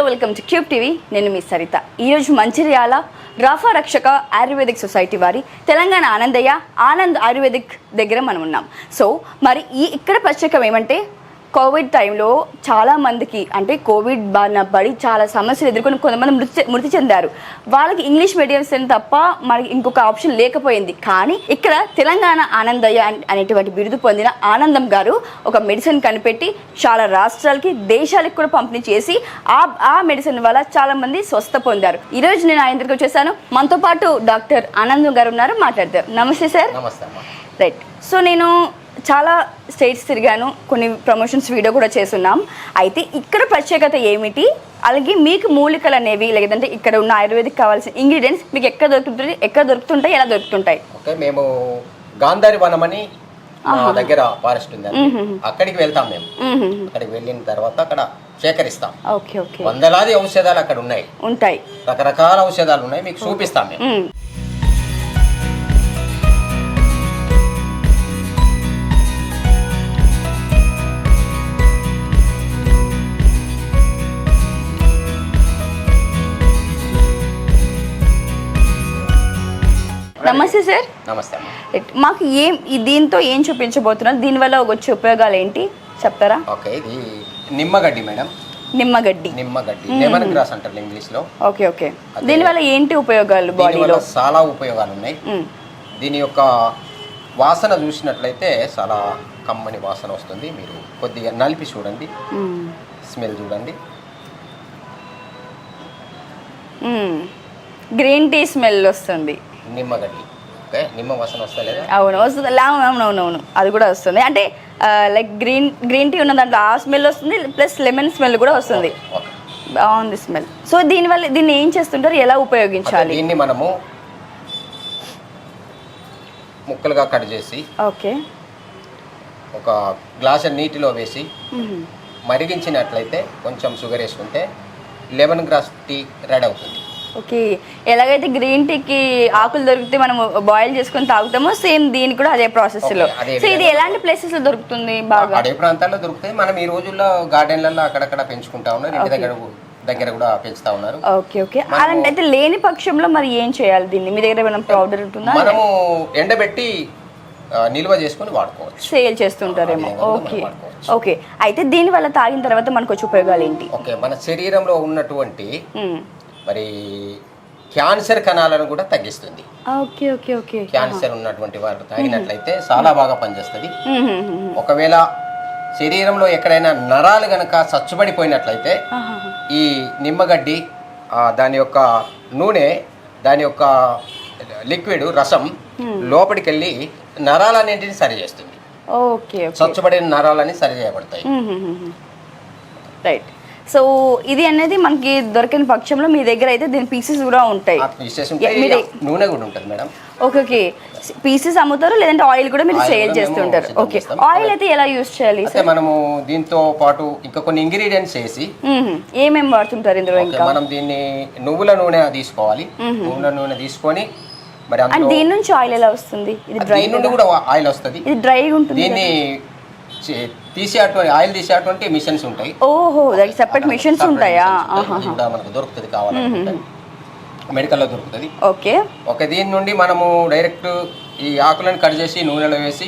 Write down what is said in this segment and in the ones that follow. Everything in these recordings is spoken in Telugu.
Welcome to cube TV. నేను మీ సరిత. ఈరోజు మంచిర్యాల రాఫా రక్షక ఆయుర్వేదిక్ సొసైటీ వారి తెలంగాణ ఆనందయ్య ఆనంద్ ఆయుర్వేదిక్ దగ్గర మనం ఉన్నాం. సో మరి ఈ ఇక్కడ ప్రత్యేకం ఏమంటే కోవిడ్ టైంలో చాలా మందికి అంటే కోవిడ్ బారిన పడి చాలా సమస్యలు ఎదుర్కొని కొంతమంది మృతి మృతి చెందారు. వాళ్ళకి ఇంగ్లీష్ మీడియం తప్ప మనకి ఇంకొక ఆప్షన్ లేకపోయింది. కానీ ఇక్కడ తెలంగాణ ఆనందయ్య అన్- అనేటువంటి బిరుదు పొందిన ఆనందం గారు ఒక మెడిసిన్ కనిపెట్టి చాలా రాష్ట్రాలకి దేశాలకు కూడా పంపిణీ చేసి ఆ ఆ మెడిసిన్ వల్ల చాలా మంది స్వస్థ పొందారు. ఈ రోజు నేను ఆయన దగ్గరికి వచ్చేసాను. మనతో పాటు డాక్టర్ ఆనందం గారు ఉన్నారు. మాట్లాడతారు నమస్తే సార్. రైట్. సో నేను చాలా స్టేట్స్ తిరిగాను. కొన్ని ప్రమోషన్స్ వీడియో కూడా చేస్తున్నాం. అయితే ఇక్కడ ప్రత్యేకత ఏమిటి? అలాగే మీకు మూలికలు అనేవి లేదంటే ఇక్కడ ఉన్న ఆయుర్వేదిక్ కావాల్సిన ఇంగ్రీడియంట్స్ మీకు ఎక్కడ దొరుకుతుంటాయి? ఎక్కడ దొరుకుతుంటాయి? ఎలా దొరుకుతుంటాయి? ఓకే మేము గాంధారి వనం అని మా దగ్గర ఫారెస్ట్ ఉంది అక్కడికి వెళ్తాం మేము. అక్కడికి వెళ్ళిన తర్వాత అక్కడ సేకరిస్తాం. Okay okay. వందలాది ఔషధాలు అక్కడ ఉన్నాయి. ఉంటాయి. రకరకాల ఔషధాలు ఉన్నాయి. మీకు చూపిస్తాం మేము. నమస్తే సార్. నమస్తే. మాకు ఏం దీంతో ఏం చూపించబోతున్నారు? దీనివల్ల వచ్చే ఉపయోగాలు ఏంటి? చెప్తారా? ఓకే ఇది నిమ్మగడ్డి మేడం. నిమ్మగడ్డి. నిమ్మగడ్డి. లెమన్ గ్రాస్ అంటారు ఇంగ్లీష్లో ఓకే. ఓకే దీనివల్ల ఏంటి ఉపయోగాలు బాడీలో? చాలా ఉపయోగాలు ఉన్నాయి. దీని యొక్క వాసన చూసినట్లయితే చాలా కమ్మని వాసన వస్తుంది. మీరు కొద్దిగా నలిపి చూడండి. స్మెల్ చూడండి. గ్రీన్ టీ స్మెల్ వస్తుంది. నిమ్మగడ్డి. నిమ్మ వాసన వస్తలేదా? అవును వస్తుంది. లా- అవును అవును అవును అవును. అది కూడా వస్తుంది. అంటే లైక్ గ్రీన్ గ్రీన్ టీ ఉన్న దాంట్లో ఆ స్మెల్ వస్తుంది ప్లస్ లెమన్ స్మెల్ కూడా వస్తుంది. బాగుంది స్మెల్ సో దీనివల్ల దీన్ని ఏం చేస్తుంటారు? ఎలా ఉపయోగించాలి? దీన్ని మనము ముక్కలుగా కట్ చేసి ఓకే. ఒక గ్లాస్ నీటిలో వేసి మరిగించినట్లయితే కొంచెం షుగర్ వేసుకుంటే లెమన్ గ్రాస్ టీ రెడీ అవుతుంది. ఓకే. ఎలాగైతే గ్రీన్ టీకి ఆకులు దొరికితే మనం బాయిల్ చేసుకొని తాగుతామో సేమ్ దీనికి కూడా అదే ప్రాసెస్లో. అదే సో ఇది ఎలాంటి ప్లేసెస్లో దొరుకుతుంది బాగా? అడవి ప్రాంతాల్లో దొరుకుతాయి. మనం ఈ రోజుల్లో గార్డెన్లలో అక్కడక్కడ పెంచుకుంటా ఉన్నారు. ఇంటి దగ్గర దగ్గర కూడా పెంచుతా ఉన్నారు. Okay okay. అలాంటి అయితే లేని పక్షంలో మరి ఏం చేయాలి దీన్ని? మీ దగ్గర ఏమైనా పౌడర్ ఉంటుందా? మనము ఎండబెట్టి నిల్వ చేసుకొని వాడుకోవచ్చు. సేల్ చేస్తుంటారేమో. ఓకే. ఓకే. అయితే దీని వల్ల తాగిన తర్వాత మనకు వచ్చే ఉపయోగాలు ఏంటి? ఓకే మన శరీరంలో ఉన్నటువంటి. మరి క్యాన్సర్ కణాలను కూడా తగ్గిస్తుంది. Okay okay okay. క్యాన్సర్ ఉన్నటువంటి వారు తాగినట్లయితే చాలా బాగా పనిచేస్తుంది. ఒకవేళ శరీరంలో ఎక్కడైనా నరాలు గనక సచ్చుబడిపోయినట్లయితే. ఈ నిమ్మగడ్డి దాని యొక్క నూనె దాని యొక్క లిక్విడ్ రసం లోపలికి వెళ్ళి నరాలన్నింటిని సరి చేస్తుంది. స్వచ్ఛపడిన నరాలని సరి చేయబడతాయి. రైట్. సో ఇది అనేది మనకి దొరికిన పక్షంలో మీ దగ్గర అయితే దీని పీసెస్ కూడా ఉంటాయి. నూనె కూడా ఉంటుంది మేడం. Okay okay. పీసెస్ అమ్ముతారు లేదంటే ఆయిల్ కూడా మీరు సేల్ చేస్తుంటారు ఓకే. ఆయిల్ అయితే ఎలా యూస్ చేయాలి మనము దీంతో పాటు ఇంకా కొన్ని ఇంగ్రీడియంట్స్ వేసి మ్మ్. ఏమేం వాడుతుంటారు ఇందులో ఇంకా? మనం దీన్ని నువ్వుల నూనె తీసుకోవాలి. నువ్వుల నూనె తీసుకొని మరి అండ్ దీని నుంచి ఆయిల్ ఎలా వస్తుంది? ఇది డ్రై నుండి కూడా ఆయిల్ వస్తుంది. ఇది డ్రైగా ఉంటుంది? దీన్ని చే- తీసేటువంటి ఆయిల్ తీసేటువంటి మిషన్స్ ఉంటాయి. ఓహో సెపరేట్ మిషన్స్ ఉంటాయా? కూడా మనకు దొరుకుతుంది కావాలనుకుంటే. మెడికల్లో దొరుకుతుంది. ఓకే. ఒక దీని నుండి మనము డైరెక్ట్ ఈ ఆకులను కట్ చేసి నూనెలో వేసి.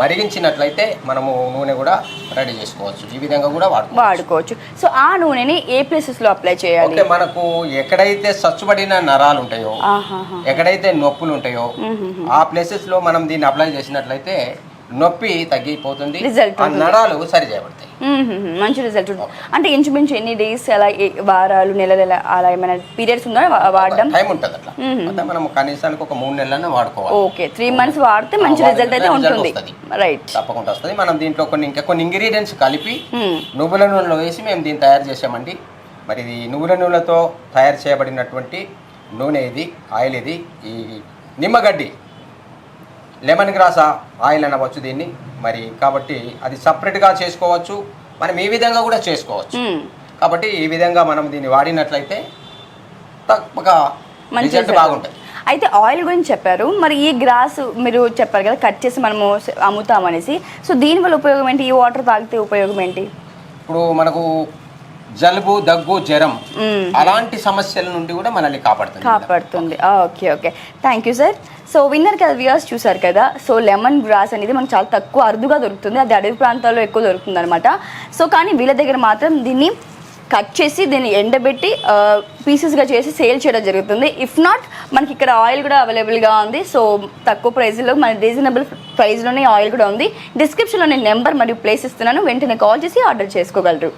మరిగించినట్లయితే మనము నూనె కూడా రెడీ చేసుకోవచ్చు. ఈ విధంగా కూడా వాడుకోవచ్చు. సో ఆ నూనెని ఏ ప్లేసెస్లో అప్లై చేయాలి? ఓకే మనకు ఎక్కడైతే స్వచ్ఛపడిన నరాలు ఉంటాయో. ఎక్కడైతే నొప్పులు ఉంటాయో ఆ ప్లేసెస్లో మనం దీన్ని అప్లై చేసినట్లయితే నొప్పి తగ్గిపోతుంది. నరాలు సరి చేయబడతాయి. మంచి రిజల్ట్ అంటే ఇంచుమించు ఎన్ని డేస్ అలా వారాలు నెలలు ఎలా- అలా ఏమైనా పీరియడ్స్ ఉందా? వాడడం? టైం ఉంటుంది అట్లా. మనం కనీసానికి ఒక మూడు నెలలన్నా వాడుకోవాలి. ఓకే త్రీ మంత్స్ వాడితే మంచి రిజల్ట్ అయితే ఉంటుంది. రైట్ తప్పకుండా వస్తుంది. మనం దీంట్లో కొన్ని ఇంకా కొన్ని ఇంగ్రీడియంట్స్ కలిపి నువ్వుల నూనెలో వేసి మేము దీన్ని తయారు చేసామండి మరి ఇది నువ్వుల నూనెతో తయారు చేయబడినటువంటి నూనె ఇది ఆయిల్ ఇది ఈ నిమ్మగడ్డి. లెమన్ గ్రాస్ ఆయిల్ అనవచ్చు దీన్ని. మరి కాబట్టి అది సపరేట్గా చేసుకోవచ్చు. మనం ఈ విధంగా కూడా చేసుకోవచ్చు. కాబట్టి ఈ విధంగా మనం దీన్ని వాడినట్లయితే తప్పక మంచి రిజల్ట్. బాగుంటుంది. అయితే ఆయిల్ గురించి చెప్పారు. మరి ఈ గ్రాస్ మీరు చెప్పారు కదా కట్ చేసి మనము అమ్ముతామనేసి సో దీనివల్ల ఉపయోగం ఏంటి? ఈ వాటర్ తాగితే ఉపయోగం ఏంటి? ఇప్పుడు మనకు జలుబు దగ్గు జ్వరం. అలాంటి సమస్యల నుండి కూడా మనల్ని కాపాడుతుంది. కాపాడుతుంది. Okay okay. Thank you sir so winner కదా వ్యూయర్స్ చూసారు కదా? సో లెమన్ గ్రాస్ అనేది మనకు చాలా తక్కువ అరుదుగా దొరుకుతుంది. అది అడవి ప్రాంతాల్లో ఎక్కువ దొరుకుతుంది అనమాట సో కానీ వీళ్ళ దగ్గర మాత్రం దీన్ని కట్ చేసి దీన్ని ఎండబెట్టి పీసెస్గా చేసి సేల్ చేయడం జరుగుతుంది. ఇఫ్ నాట్ మనకి ఇక్కడ ఆయిల్ కూడా అవైలబుల్గా ఉంది. సో తక్కువ ప్రైస్లో మన రీజనబుల్ ప్రైస్లోనే ఆయిల్ కూడా ఉంది. డిస్క్రిప్షన్లో నేను నెంబర్ మరియు ప్లేస్ ఇస్తున్నాను. వెంటనే కాల్ చేసి ఆర్డర్ చేసుకోగలరు.